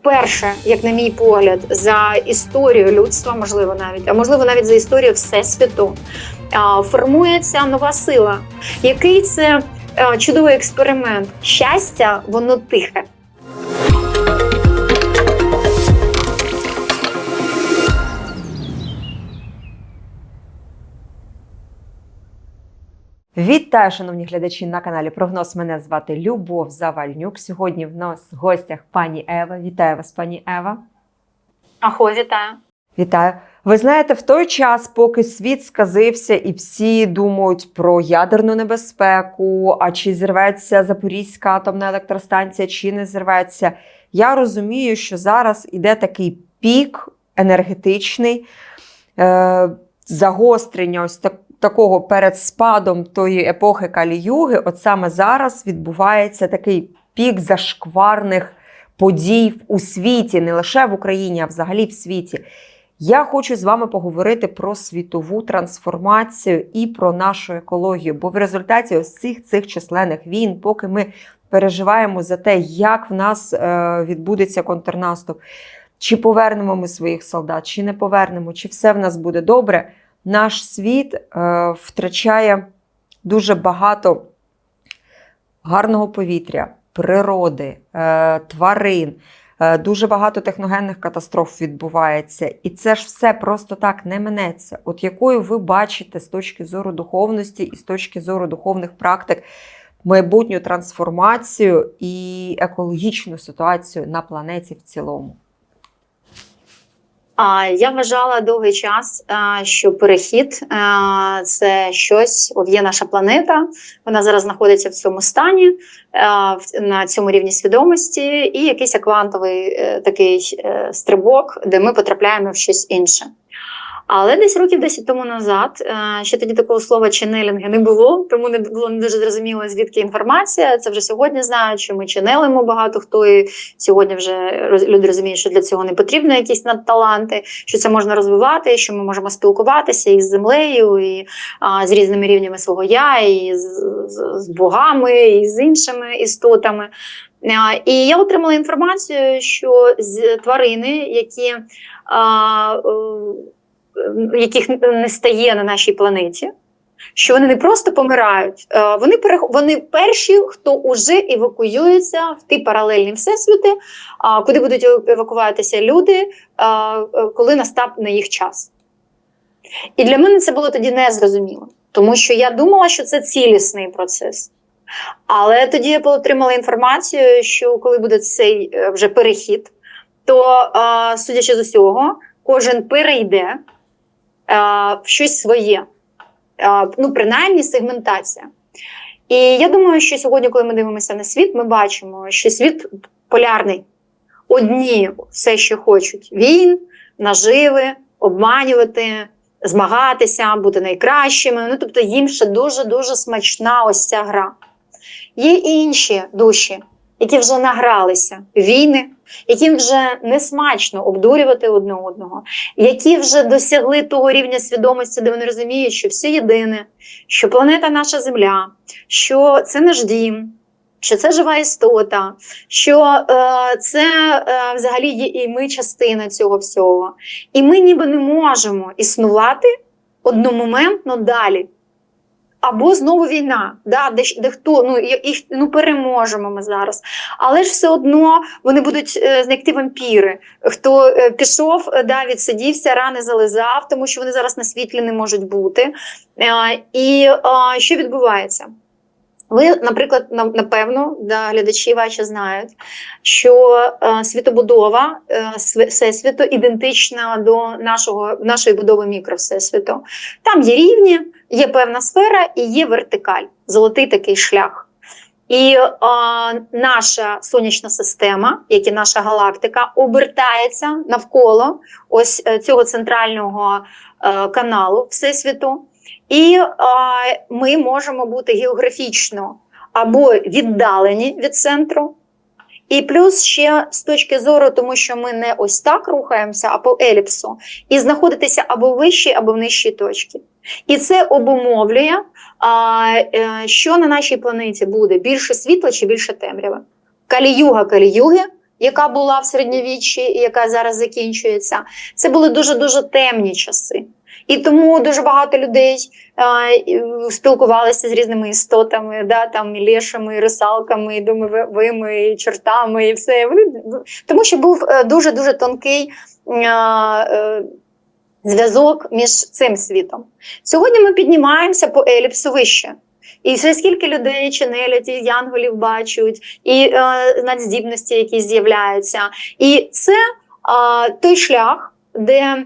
вперше, як на мій погляд, за історію людства, можливо, навіть, а можливо, навіть за історію всесвіту, формується нова сила. Який це чудовий експеримент? Щастя, воно тихе. Вітаю, шановні глядачі на каналі Прогноз. Мене звати Любов Завальнюк. Сьогодні в нас в гостях пані Ева. Вітаю вас, пані Ева. Ахо, вітаю. Вітаю. Ви знаєте, в той час, поки світ сказився і всі думають про ядерну небезпеку, а чи зірветься Запорізька атомна електростанція, чи не зірветься, я розумію, що зараз іде такий пік енергетичний, е, загострення ось так, такого перед спадом тої епохи Калі-Юги. От саме зараз відбувається такий пік зашкварних подій у світі, не лише в Україні, а взагалі в світі. Я хочу з вами поговорити про світову трансформацію і про нашу екологію. Бо в результаті ось цих цих численних війн, поки ми переживаємо за те, як в нас е, відбудеться контрнаступ, чи повернемо ми своїх солдат, чи не повернемо, чи все в нас буде добре. Наш світ е, втрачає дуже багато гарного повітря, природи, е, тварин. Е, Дуже багато техногенних катастроф відбувається, і це ж все просто так не минеться. От якою ви бачите з точки зору духовності і з точки зору духовних практик майбутню трансформацію і екологічну ситуацію на планеті в цілому? Я вважала довгий час, що перехід це щось. От є наша планета. Вона зараз знаходиться в цьому стані, на цьому рівні свідомості, і якийсь квантовий е, такий е, стрибок, де ми потрапляємо в щось інше. Але десь років 10 тому назад е, ще тоді такого слова ченелінги не було, тому не було не дуже зрозуміло, звідки інформація. Це вже сьогодні знають, що ми ченелимо багато хто і сьогодні вже люди розуміють, що для цього не потрібно якісь надталанти, що це можна розвивати, що ми можемо спілкуватися із землею, і а, з різними рівнями свого я, і з, з, з богами, і з іншими істотами. І я отримала інформацію, що з тварини, які а, е, яких не стає на нашій планеті, що вони не просто помирають, е, вони вони перші, хто уже евакуюються в ті паралельні всесвіти, куди будуть евакуватися люди, е, коли настав на їх час. І для мене це було тоді незрозуміло, тому що я думала, що це цілісний процес. Але тоді я отримала інформацію, що коли буде цей е, вже перехід, то, судячи з усього, кожен перейде в щось своє. Ну, принаймні, сегментація. І я думаю, що сьогодні, коли ми дивимося на світ, ми бачимо, що світ полярний. Одні все, що хочуть: війн, наживи, обманювати, змагатися, бути найкращими. Ну, тобто їм ще дуже-дуже смачна ось ця гра. Є і інші душі, які вже награлися війни, яким вже не смачно обдурювати одне одного, які вже досягли того рівня свідомості, де вони розуміють, що все єдине, що планета наша Земля, що це наш дім, що це жива істота, що е, це е, взагалі є і ми частина цього всього. І ми ніби не можемо існувати одномоментно далі. Або знову війна, да, де, де хто ну їх ну переможемо ми зараз. Але ж все одно вони будуть е, ті вампіри. Хто е, пішов, е, да, відсидівся, рани зализав, тому що вони зараз на світлі не можуть бути. Е, і е, що відбувається? Ви, наприклад, напевно, да, глядачі ваші знають, що е, світобудова е, всесвіту ідентична до нашого, нашої будови мікровсесвіту. Там є рівні, є певна сфера і є вертикаль, золотий такий шлях. І е, наша сонячна система, як і наша галактика, обертається навколо ось е, цього центрального е, каналу Всесвіту. І е, ми можемо бути географічно або віддалені від центру. І плюс ще з точки зору, тому що ми не ось так рухаємося, а по еліпсу, і знаходитися або в вищій, або в нижчій точці. І це обумовлює, е, що на нашій планеті буде більше світла чи більше темряви. Каліюга каліюги яка була в середньовіччі і яка зараз закінчується, це були дуже дуже темні часи. І тому дуже багато людей і, спілкувалися з різними істотами, да, там і лешами, і русалками, і домовими, і чортами, і все. Тому що був дуже дуже тонкий е, е, зв'язок між цим світом. Сьогодні ми піднімаємося по еліпсу вище. І все скільки людей чи неляті, янголів бачать, і е, надздібності, які з'являються. І це е, той шлях, де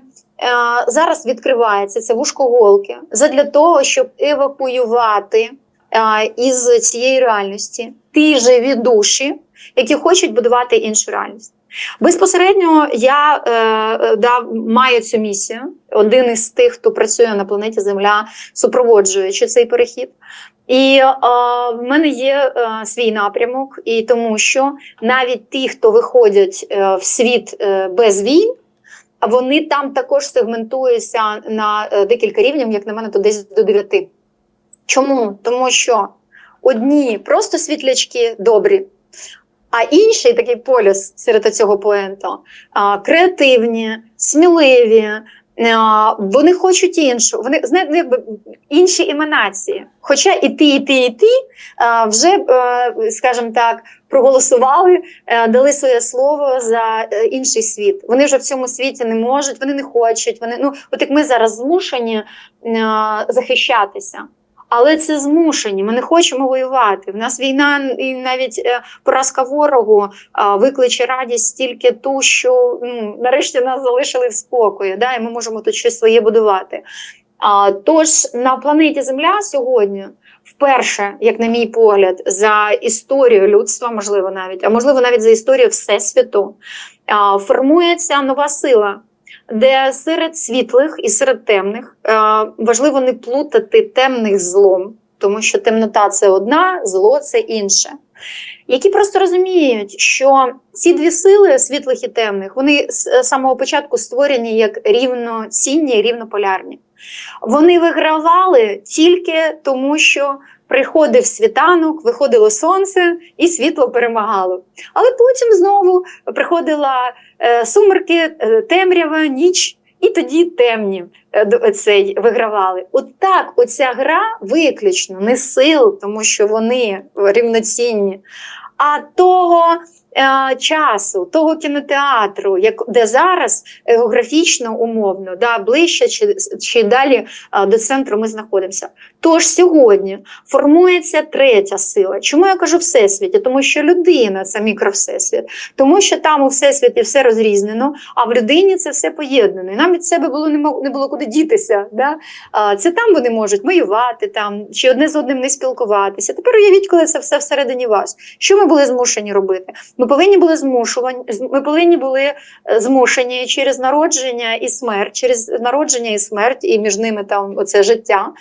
зараз відкривається це вушкоголки, задля того, щоб евакуювати е, із цієї реальності ті живі душі, які хочуть будувати іншу реальність. Безпосередньо я е, да, маю цю місію. Один із тих, хто працює на планеті Земля, супроводжуючи цей перехід. І е, в мене є е, свій напрямок, і тому що навіть ті, хто виходять е, в світ е, без війн, вони там також сегментуються на е, декілька рівнів, як на мене, то десь до дев'яти. Чому? Тому що одні просто світлячки добрі, а інший такий полюс серед цього поенту креативні, сміливі. А, Вони хочуть іншу, вони знаєте, ну, якби інші еманації. Хоча і ті, і ті, і ті вже, е, скажімо так, проголосували, е, дали своє слово за е, інший світ. Вони вже в цьому світі не можуть, вони не хочуть. Вони ну, от як ми зараз змушені е, захищатися. Але це змушені. Ми не хочемо воювати. В нас війна і навіть е, поразка ворогу викличе радість тільки ту, що ну, нарешті нас залишили в спокої, да, і ми можемо тут щось своє будувати. А, тож на планеті Земля сьогодні вперше, як на мій погляд, за історію людства, можливо, навіть, а можливо, навіть за історію Всесвіту, формується нова сила де серед світлих і серед темних е, важливо не плутати темних злом, тому що темнота це одна, зло це інше. Які просто розуміють, що ці дві сили світлих і темних, вони з е, самого початку створені як рівноцінні і рівнополярні. Вони вигравали тільки тому, що приходив світанок, виходило сонце, і світло перемагало. Але потім знову приходила е, сумерки, е, темрява, ніч, і тоді темні е, цей вигравали. От так, оця гра виключно не сил, тому що вони рівноцінні, а того. е, Часу того кінотеатру, як де зараз географічно умовно, да ближче чи, чи далі а, до центру ми знаходимося. Тож сьогодні формується третя сила. Чому я кажу всесвіті? Тому що людина це мікровсесвіт, тому що там у всесвіті все розрізнено, а в людині це все поєднано. І нам від себе було не було куди дітися. Да? Це там вони можуть воювати, там чи одне з одним не спілкуватися. Тепер уявіть, коли це все всередині вас. Що ми були змушені робити? Ми повинні були змушувані, ми повинні були е, змушені через народження і смерть, через народження і смерть, і між ними там оце життя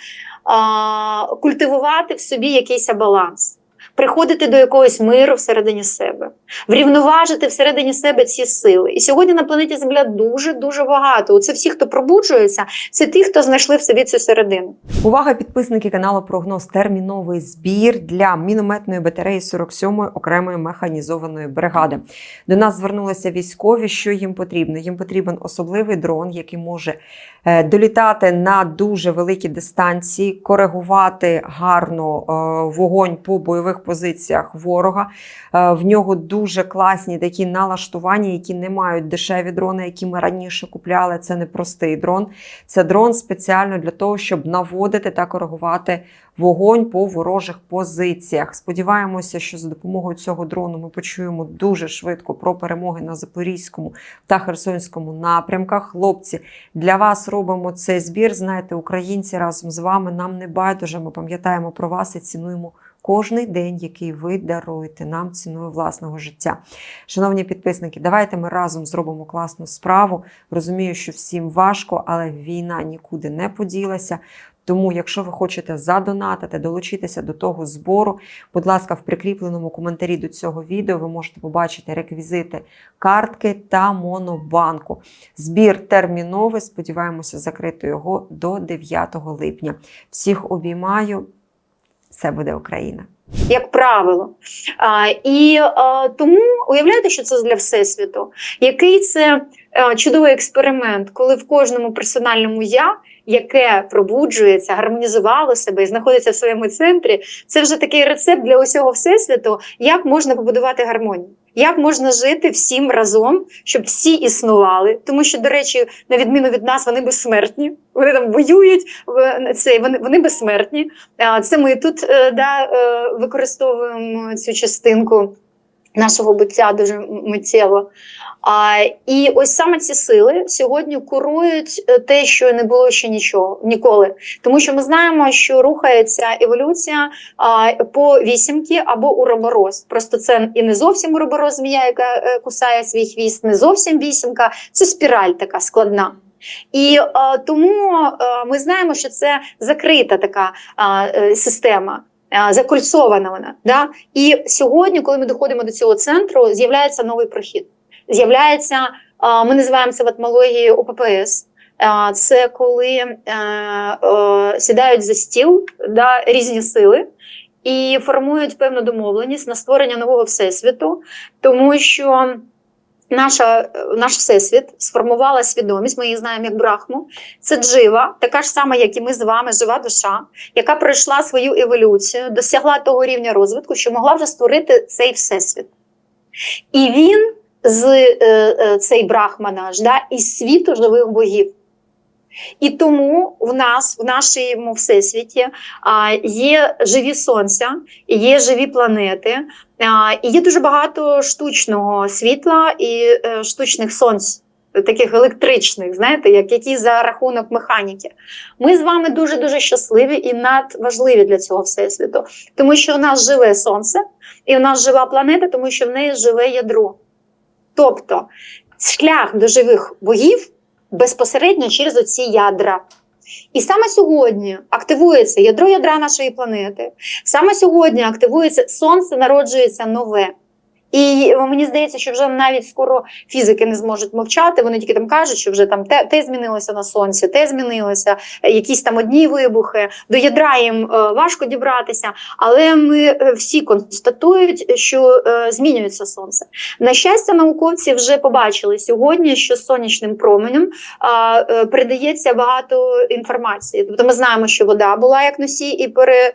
культивувати в собі якийсь баланс, приходити до якогось миру всередині себе, врівноважити всередині себе ці сили. І сьогодні на планеті Земля дуже дуже багато. Оце всі, хто пробуджується, це ті, хто знайшли в собі цю середину. Увага, підписники каналу Прогноз. Терміновий збір для мінометної батареї 47-ї окремої механізованої бригади. До нас звернулися військові. Що їм потрібно? Їм потрібен особливий дрон, який може е, долітати на дуже великі дистанції, коригувати гарно е, вогонь по бойових позиціях ворога. Е, В нього дуже класні такі налаштування, які не мають дешеві дрони, які ми раніше купляли. Це не простий дрон. Це дрон спеціально для того, щоб наводити та коригувати вогонь по ворожих позиціях. Сподіваємося, що за допомогою цього дрону ми почуємо дуже швидко про перемоги на Запорізькому та Херсонському напрямках. Хлопці, для вас робимо цей збір. Знаєте, українці разом з вами нам не байдуже. Ми пам'ятаємо про вас і цінуємо. Кожний день, який ви даруєте нам ціною власного життя. Шановні підписники, давайте ми разом зробимо класну справу. Розумію, що всім важко, але війна нікуди не поділася. Тому, якщо ви хочете задонатити, долучитися до того збору, будь ласка, в прикріпленому коментарі до цього відео ви можете побачити реквізити картки та монобанку. Збір терміновий. Сподіваємося, закрити його до 9 липня. Всіх обіймаю. Все буде Україна! Як правило, а, і а, тому уявляєте, що це для всесвіту, який це а, чудовий експеримент, коли в кожному персональному я, яке пробуджується, гармонізувало себе і знаходиться в своєму центрі, це вже такий рецепт для усього всесвіту, як можна побудувати гармонію. Як можна жити всім разом, щоб всі існували? Тому що, до речі, на відміну від нас, вони безсмертні. Вони там воюють, це вони, вони безсмертні. Це ми тут е, да, е, використовуємо цю частинку нашого буття дуже миттєво. А, і ось саме ці сили сьогодні курують е, те, що не було ще нічого ніколи. Тому що ми знаємо, що рухається еволюція а, по вісімки або уроборос. Просто це і не зовсім уроборос змія, яка е, кусає свій хвіст, не зовсім вісімка, це спіраль така складна. І е, тому е, ми знаємо, що це закрита така е, система. Закольцована вона, да і сьогодні, коли ми доходимо до цього центру, з'являється новий прохід. З'являється, ми називаємо це в етмології ОППС. Це коли е, е, сідають за стіл да, різні сили і формують певну домовленість на створення нового всесвіту, тому що наша, наш всесвіт сформувала свідомість, ми її знаємо як брахму. Це джива, така ж сама, як і ми з вами, жива душа, яка пройшла свою еволюцію, досягла того рівня розвитку, що могла вже створити цей всесвіт. І він з е, е, цей брахма наш, да, із світу живих богів. І тому в нас, в нашому всесвіті, є живі сонця, є живі планети, і є дуже багато штучного світла і е, штучних сонць. Таких електричних, знаєте, як які за рахунок механіки. Ми з вами дуже дуже щасливі і надважливі для цього всесвіту, тому що у нас живе сонце, і у нас жива планета, тому що в неї живе ядро. Тобто шлях до живих богів безпосередньо через оці ядра. І саме сьогодні активується ядро ядра нашої планети. Саме сьогодні активується сонце, народжується нове. І мені здається, що вже навіть скоро фізики не зможуть мовчати. Вони тільки там кажуть, що вже там те, те змінилося на сонці, те змінилося, якісь там одні вибухи. До ядра їм е, важко дібратися, але ми е, всі констатують, що е, змінюється сонце. На щастя, науковці вже побачили сьогодні, що сонячним променем передається багато інформації. Тобто ми знаємо, що вода була як носій, і пере,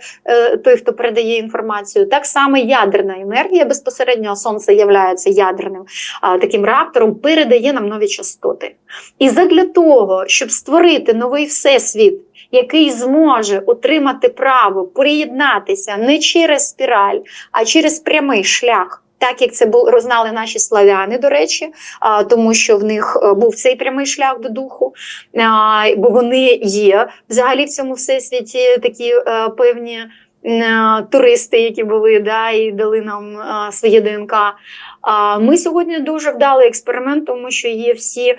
той, хто передає інформацію. Так само ядерна енергія безпосередньо сонце є ядерним а, таким реактором, передає нам нові частоти. І задля того, щоб створити новий всесвіт, який зможе отримати право приєднатися не через спіраль, а через прямий шлях. Так як це бу- знали наші славяни, до речі, а, тому що в них е, був цей прямий шлях до духу, а, бо вони є взагалі в цьому всесвіті такі е, певні туристи, які були да, і дали нам е, своє ДНК. Ми сьогодні дуже вдалий експеримент, тому що є всі е,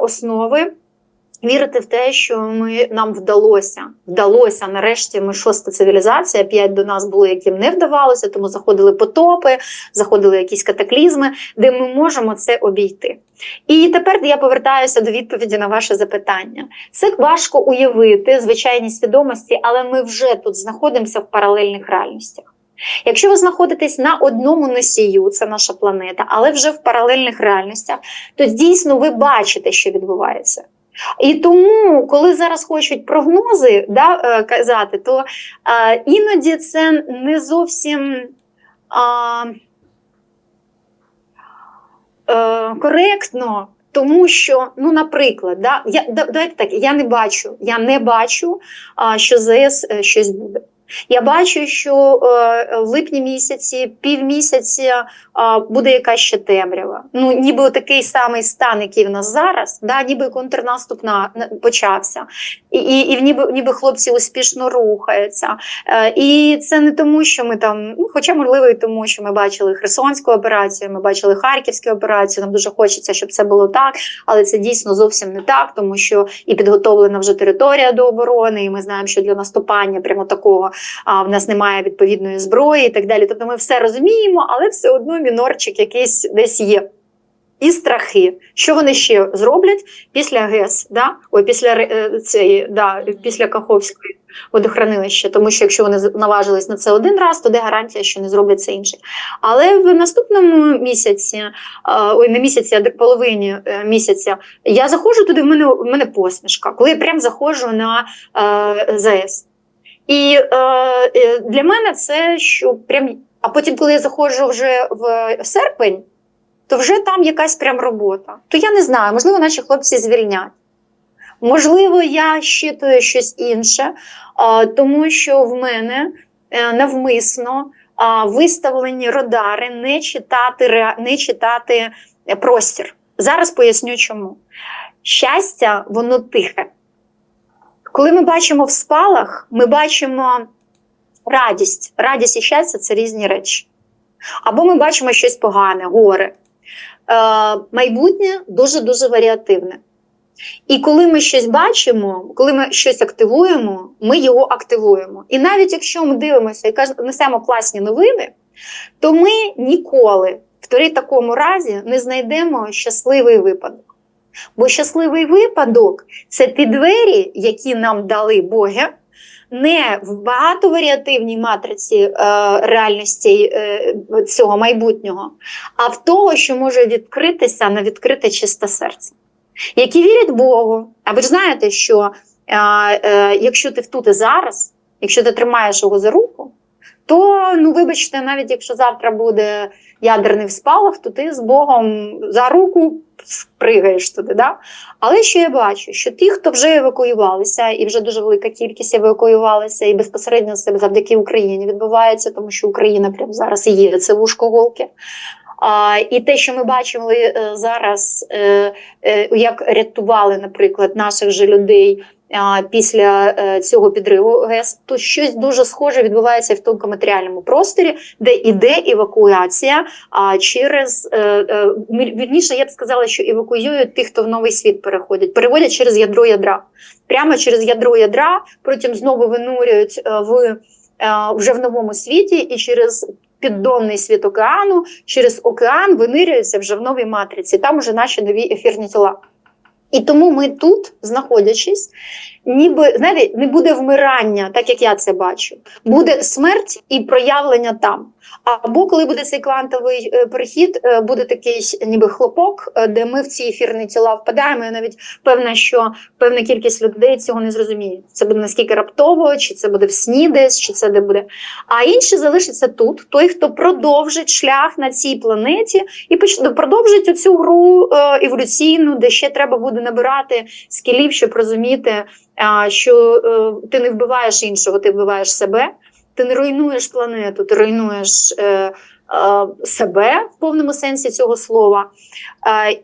основи. Вірити в те, що ми нам вдалося. Вдалося нарешті. Ми шоста цивілізація. П'ять до нас було, яким не вдавалося, тому заходили потопи, заходили якісь катаклізми, де ми можемо це обійти. І тепер я повертаюся до відповіді на ваше запитання. Це важко уявити звичайній свідомості, але ми вже тут знаходимося в паралельних реальностях. Якщо ви знаходитесь на одному носію, це наша планета, але вже в паралельних реальностях, то дійсно ви бачите, що відбувається. І тому, коли зараз хочуть прогнози да, е, казати, то а, іноді це не зовсім а, а, коректно, тому що, ну, наприклад, да, я, давайте так, я не бачу, я не бачу, а, що ЗС е, щось буде. Я бачу, що е, в липні місяці, півмісяці а, буде якась ще темрява. Ну, ніби такий самий стан, який в нас зараз, да, ніби контрнаступ на, на- почався, і, і, і ніби, ніби хлопці успішно рухаються. Е, і це не тому, що ми там, ну, хоча можливо, і тому, що ми бачили Херсонську операцію, ми бачили Харківську операцію. Нам дуже хочеться, щоб це було так, але це дійсно зовсім не так, тому що і підготовлена вже територія до оборони, і ми знаємо, що для наступання прямо такого а, в нас немає відповідної зброї і так далі. Тобто ми все розуміємо, але все одно мінорчик якийсь десь є. і страхи. Що вони ще зроблять після ГЕС, да? Ой, після е, цієї, да, після Каховської водохранилища, тому що якщо вони наважились на це один раз, то де гарантія, що не зроблять це інше. Але в наступному місяці, ой, не місяці, а половині е, місяця, я заходжу туди, в мене, в мене посмішка, коли я прям заходжу на е, ЗАЕС. І е, е, для мене це що прям. А потім, коли я заходжу вже в серпень, то вже там якась прям робота. То я не знаю, можливо, наші хлопці звільнять. Можливо, я щитую щось інше, тому що в мене е, навмисно виставлені радари не читати, не читати е, простір. Зараз поясню чому. Щастя, воно тихе. Коли ми бачимо в спалах, ми бачимо радість. Радість і щастя це різні речі. Або ми бачимо щось погане, горе. Е, майбутнє дуже-дуже варіативне. І коли ми щось бачимо, коли ми щось активуємо, ми його активуємо. І навіть якщо ми дивимося і несемо класні новини, то ми ніколи в такому разі не знайдемо щасливий випадок. Бо щасливий випадок це ті двері, які нам дали боги, не в багатоваріативній матриці е, реальності е, цього майбутнього, а в того, що може відкритися на відкрите чисте серце. Які вірять Богу. А ви ж знаєте, що е, е, якщо ти тут і зараз, якщо ти тримаєш його за руку, то ну вибачте, навіть якщо завтра буде ядерний спалах, то ти з Богом за руку пригаєш туди. Да? Але що я бачу, що ті, хто вже евакуювалися, і вже дуже велика кількість евакуювалися, і безпосередньо це завдяки Україні відбувається, тому що Україна прямо зараз і є це вушко голки. А, і те, що ми бачили е, зараз, е, е, як рятували, наприклад, наших же людей після е, цього підриву ГЕС, то щось дуже схоже відбувається в тонкоматеріальному просторі, де іде евакуація а, через е, е, вірніше, я б сказала, що евакуюють тих, хто в новий світ переходять, переводять через ядро ядра. Прямо через ядро ядра, потім знову винурюють в вже в новому світі і через. Піддонний світ океану через океан винирюються вже в новій матриці. Там вже наші нові ефірні тіла. І тому ми тут, знаходячись, ніби знаєте, не буде вмирання, так як я це бачу. Буде смерть і проявлення там. Або коли буде цей квантовий е, перехід, е, буде такий ніби хлопок, е, де ми в ці ефірні тіла впадаємо. Я навіть певна, що певна кількість людей цього не зрозуміє. Це буде наскільки раптово, чи це буде в сні десь, чи це де буде. А інші залишаться тут. Той, хто продовжить шлях на цій планеті і продовжить оцю гру еволюційну, де ще треба буде набирати скілів, щоб розуміти, що е, ти не вбиваєш іншого, ти вбиваєш себе. Ти не руйнуєш планету, ти руйнуєш е, е, себе в повному сенсі цього слова.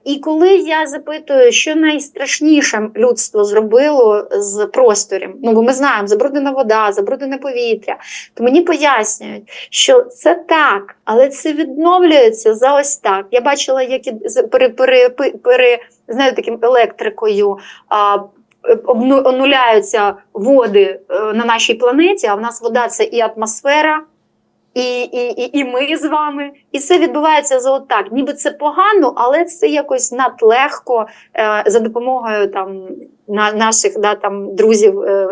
І коли я запитую, що найстрашніше людство зробило з простором, ну бо ми знаємо, забруднена вода, забруднене повітря, то мені пояснюють, що це так, але це відновлюється за ось так. Я бачила, як пере, пере, пере, пере, таким електрикою. Обну- онуляються води е, на нашій планеті, а в нас вода це і атмосфера, і, і, і, і ми з вами. І це відбувається за отак. Ніби це погано, але це якось надлегко е, за допомогою там наших да, там, друзів, е,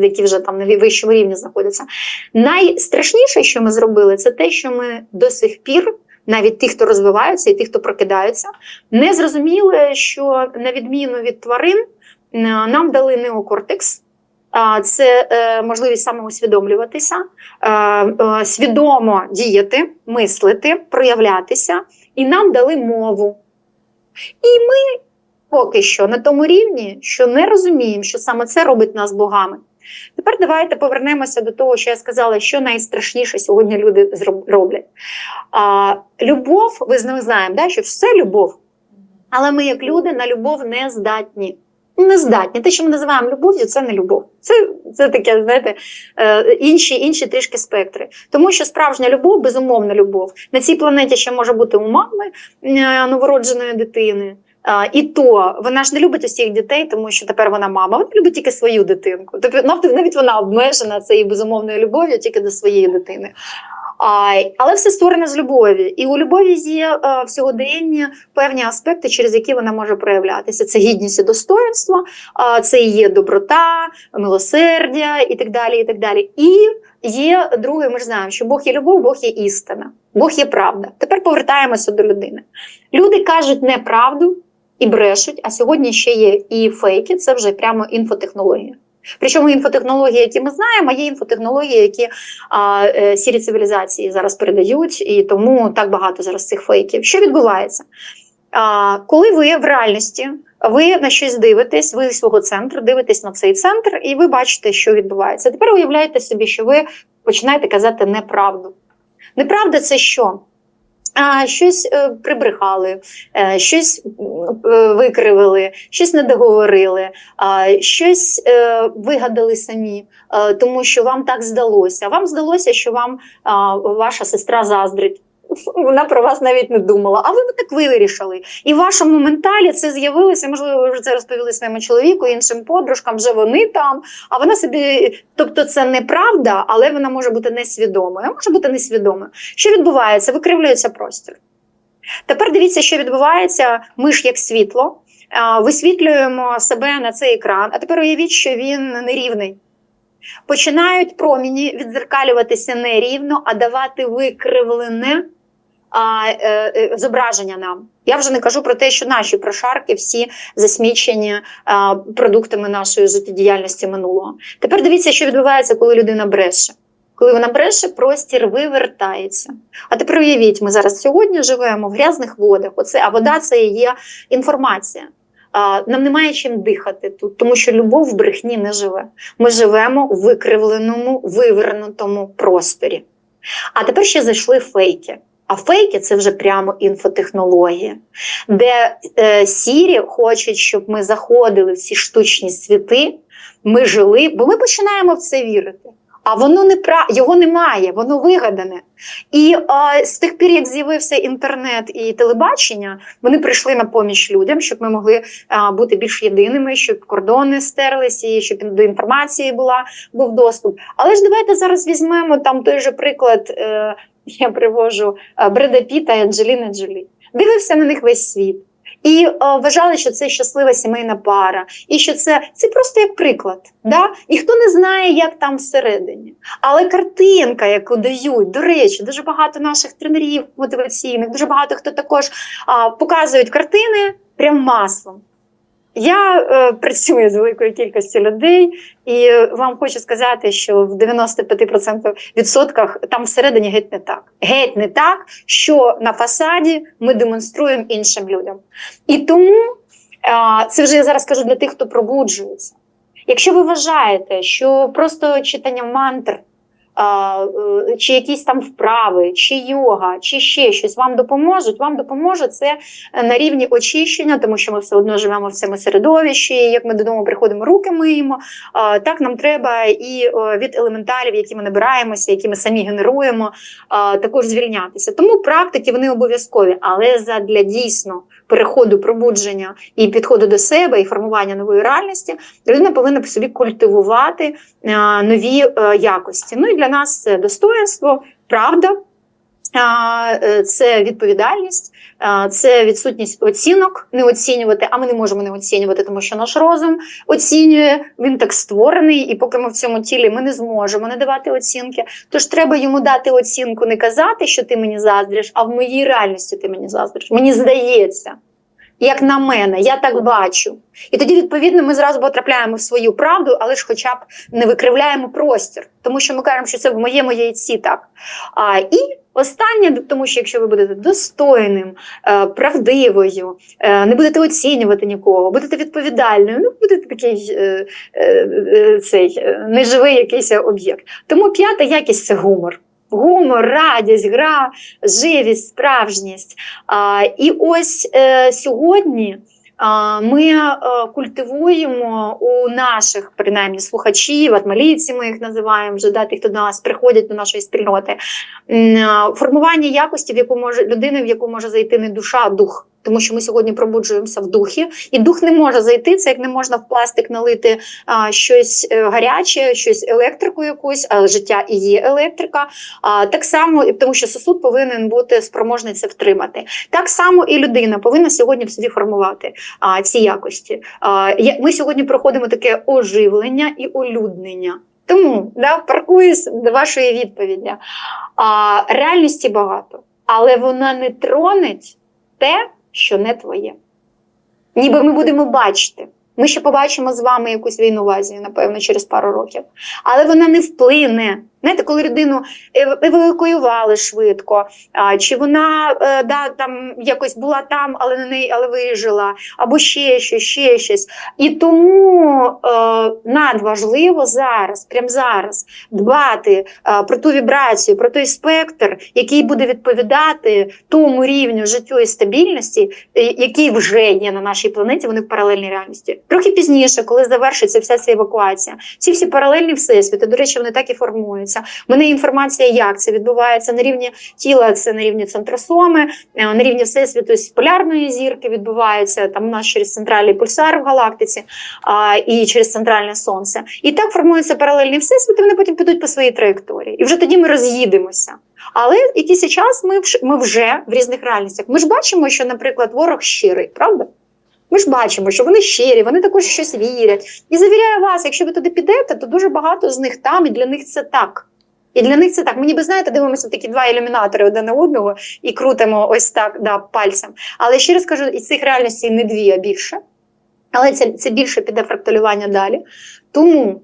які вже там на вищому рівні знаходяться. Найстрашніше, що ми зробили, це те, що ми до сих пір. Навіть ті, хто розвиваються, і ті, хто прокидаються, не зрозуміли, що на відміну від тварин, нам дали неокортекс. Це е, можливість самоусвідомлюватися, е, е, свідомо діяти, мислити, проявлятися, і нам дали мову. І ми поки що на тому рівні, що не розуміємо, що саме це робить нас богами. Тепер давайте повернемося до того, що я сказала, що найстрашніше сьогодні люди роблять. А, любов, ви знаємо, да, що все любов. Але ми, як люди, на любов не здатні. Не здатні. Те, що ми називаємо любов'ю, це не любов. Це, це таке, знаєте, е, інші, інші трішки спектри. Тому що справжня любов, безумовна любов. На цій планеті ще може бути у мами е, новородженої дитини. А, і то вона ж не любить усіх дітей, тому що тепер вона мама. Вона любить тільки свою дитинку. Тобто навіть вона обмежена цією безумовною любов'ю тільки до своєї дитини. Але все створено з любові. І у любові є е, в сьогоденні певні аспекти, через які вона може проявлятися. Це гідність і достоинство, це є доброта, милосердя і так далі. І так далі. І є друге, ми ж знаємо, що Бог є любов, Бог є істина, Бог є правда. Тепер повертаємося до людини. Люди кажуть неправду і брешуть, а сьогодні ще є і фейки, це вже прямо інфотехнологія. Причому інфотехнології, які ми знаємо, є інфотехнології, які а, е, сірі цивілізації зараз передають, і тому так багато зараз цих фейків. Що відбувається? А, коли ви в реальності ви на щось дивитесь, ви свого центру дивитесь на цей центр, і ви бачите, що відбувається. Тепер уявляєте собі, що ви починаєте казати неправду. Неправда це що? А, щось е, прибрехали, е, щось е, викривили, щось не договорили, щось вигадали самі, тому що вам так здалося. Вам здалося, що вам ваша сестра заздрить. Вона про вас навіть не думала, а ви так вирішили. І в вашому менталі це з'явилося. Можливо, ви вже це розповіли своєму чоловіку, іншим подружкам, вже вони там. А вона собі, тобто, це неправда, але вона може бути несвідомою. Може бути несвідомою. Що відбувається? Викривлюється простір. Тепер дивіться, що відбувається. Ми ж як світло, висвітлюємо себе на цей екран. А тепер уявіть, що він нерівний. Починають проміні відзеркалюватися нерівно, а давати викривлене а, е, е, зображення нам. Я вже не кажу про те, що наші прошарки всі засмічені а, продуктами нашої життєдіяльності минулого. Тепер дивіться, що відбувається, коли людина бреше. Коли вона бреше, простір вивертається. А тепер уявіть, ми зараз сьогодні живемо в грязних водах. Оце, а вода це є інформація. Нам немає чим дихати тут, тому що любов в брехні не живе. Ми живемо у викривленому, вивернутому просторі. А тепер ще зайшли фейки. А фейки це вже прямо інфотехнологія, де е, сірі хочуть, щоб ми заходили в ці штучні світи, ми жили, бо ми починаємо в це вірити. А воно не пра... його немає, воно вигадане. І е, з тих пір, як з'явився інтернет і телебачення, вони прийшли на поміч людям, щоб ми могли е, бути більш єдиними, щоб кордони стерлися, і щоб до інформації була був доступ. Але ж давайте зараз візьмемо там той же приклад. Е, я привожу е, Бреда Піта і Анджеліни Джолі. Дивився на них весь світ. І е, вважали, що це щаслива сімейна пара, і що це, це просто як приклад. Да? І хто не знає, як там всередині. Але картинка, яку дають, до речі, дуже багато наших тренерів мотиваційних, дуже багато хто також а, показують картини прям маслом. Я е, працюю з великою кількістю людей, і е, вам хочу сказати, що в 95% відсотках там всередині геть не так. Геть не так, що на фасаді ми демонструємо іншим людям. І тому е, це вже я зараз кажу для тих, хто пробуджується. Якщо ви вважаєте, що просто читання мантр, чи якісь там вправи, чи йога, чи ще щось вам допоможуть, вам допоможе це на рівні очищення, тому що ми все одно живемо в цьому середовищі. Як ми додому приходимо, руки миємо. Так нам треба і від елементалів, які ми набираємося, які ми самі генеруємо, також звільнятися. Тому практики вони обов'язкові, але задля дійсно переходу, пробудження і підходу до себе, і формування нової реальності, людина повинна по собі культивувати нові е, якості. Ну і для нас це достоинство, правда. Е, Це відповідальність, це відсутність оцінок, не оцінювати, а ми не можемо не оцінювати, тому що наш розум оцінює, він так створений, і поки ми в цьому тілі ми не зможемо не давати оцінки. Тож треба йому дати оцінку, не казати, що ти мені заздриш, а в моїй реальності ти мені заздриш. Мені здається, як на мене, я так бачу. І тоді, відповідно, ми зразу потрапляємо в свою правду, але ж хоча б не викривляємо простір, тому що ми кажемо, що це в моєму яйці так. А, і останнє, тому що якщо ви будете достойним, е, правдивою, е, не будете оцінювати нікого, будете відповідальною, ну будете такий е, цей неживий якийсь об'єкт. Тому п'ята якість це гумор. Гумор, радість, гра, живість, справжність. І ось сьогодні ми е, культивуємо у наших, принаймні, слухачів, атмалійці ми їх називаємо вже да, тих, хто до нас приходять до нашої спільноти. Формування якості, в яку може людини, в яку може зайти не душа, а дух. Тому що ми сьогодні пробуджуємося в духі, і дух не може зайти. Це як не можна в пластик налити а, щось е, гаряче, щось електрику якусь, а життя і є електрика. А, так само, тому що сосуд повинен бути спроможний це втримати. Так само і людина повинна сьогодні в собі формувати а, ці якості. А, ми сьогодні проходимо таке оживлення і улюднення. Тому да, паркуюсь до вашої відповіді. А, реальності багато, але вона не тронеть те, що не твоє. Ніби ми будемо бачити. Ми ще побачимо з вами якусь війну в Азії, напевно, через пару років. Але вона не вплине. Знаєте, коли людину евакуювали швидко, а, чи вона е, да, там якось була там, але не неї, але вижила, або ще щось, ще щось. І тому е, надважливо зараз, прямо зараз, дбати е, про ту вібрацію, про той спектр, який буде відповідати тому рівню життю і стабільності, е, який вже є на нашій планеті, вони в паралельній реальності. Трохи пізніше, коли завершиться вся ця евакуація, ці всі паралельні всесвіти, до речі, вони так і формуються. У мене інформація, як це відбувається на рівні тіла, це на рівні центросоми, е, на рівні всесвіту полярної зірки відбувається там у нас через центральний пульсар в галактиці а, і через центральне сонце. І так формуються паралельні всесвіти, вони потім підуть по своїй траєкторії. І вже тоді ми роз'їдемося. Але якийсь час ми, ми вже в різних реальностях. Ми ж бачимо, що, наприклад, ворог щирий, правда? Ми ж бачимо, що вони щирі, вони також щось вірять. І завіряю вас, якщо ви туди підете, то дуже багато з них там, і для них це так. І для них це так. Ми ніби знаєте, дивимося такі два ілюмінатори один на одного і крутимо ось так да, пальцем. Але ще раз кажу, і цих реальностей не дві, а більше. Але це, це більше піде фракталювання далі. Тому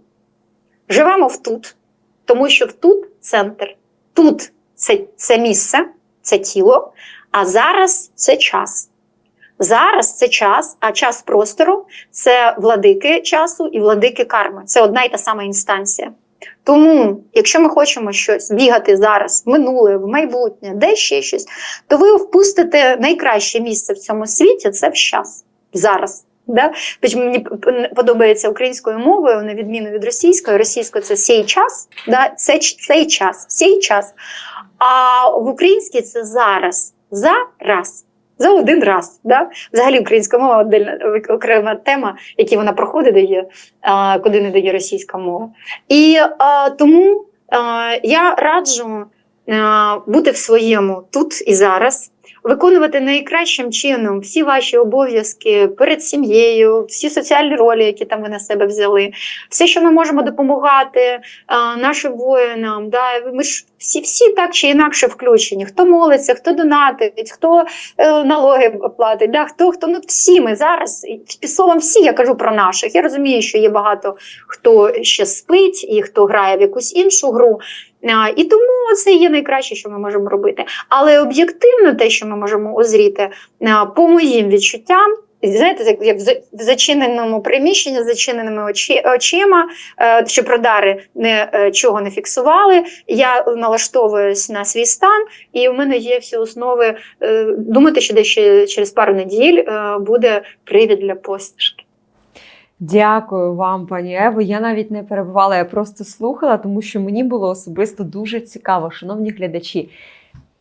живемо в тут, тому що в тут центр, тут це, це місце, це тіло, а зараз це час. Зараз це час, а час простору це владики часу і владики карми. Це одна і та сама інстанція. Тому, якщо ми хочемо щось бігати зараз, в минуле, в майбутнє, де ще щось, то ви впустите найкраще місце в цьому світі це в час, зараз. Да? Тобто мені подобається українською мовою, на відміну від російської. Російською це сей час, да? це цей час, сей час. А в українській це зараз, зараз. За один раз. Да? Взагалі українська мова отдельна окрема тема, які вона проходить дає, куди не дає російська мова. І а, тому а, я раджу а, бути в своєму тут і зараз, виконувати найкращим чином всі ваші обов'язки перед сім'єю, всі соціальні ролі, які там ви на себе взяли, все, що ми можемо допомагати а, нашим воїнам. Да? Ми ж всі, всі так чи інакше включені. Хто молиться, хто донатить, хто е, налоги платить, да? хто хто ну всі ми зараз словом, всі я кажу про наших. Я розумію, що є багато хто ще спить і хто грає в якусь іншу гру. А, І тому це є найкраще, що ми можемо робити. Але об'єктивно, те, ми можемо озріти, по моїм відчуттям. Знаєте, як- в зачиненому приміщенні, зачиненими очі, очима, е, щоб радари не, е, чого не фіксували. Я налаштовуюсь на свій стан, і в мене є всі основи е, думати, що десь через пару неділь е, буде привід для посмішки. Дякую вам, пані Ево. Я навіть не перебувала, я просто слухала, тому що мені було особисто дуже цікаво, шановні глядачі.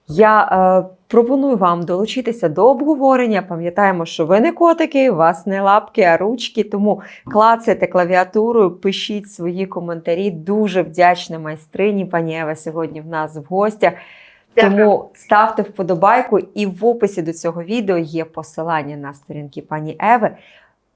Я е, пропоную вам долучитися до обговорення. Пам'ятаємо, що ви не котики, у вас не лапки, а ручки. Тому клацайте клавіатурою, пишіть свої коментарі. Дуже вдячна майстрині. Пані Ева сьогодні в нас в гостях. Тому ставте вподобайку, і в описі до цього відео є посилання на сторінки пані Еви.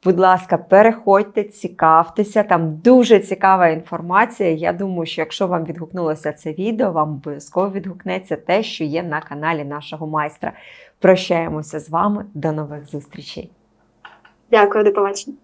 Будь ласка, переходьте, цікавтеся, там дуже цікава інформація. Я думаю, що якщо вам відгукнулося це відео, вам обов'язково відгукнеться те, що є на каналі нашого майстра. Прощаємося з вами. До нових зустрічей! Дякую, до побачення.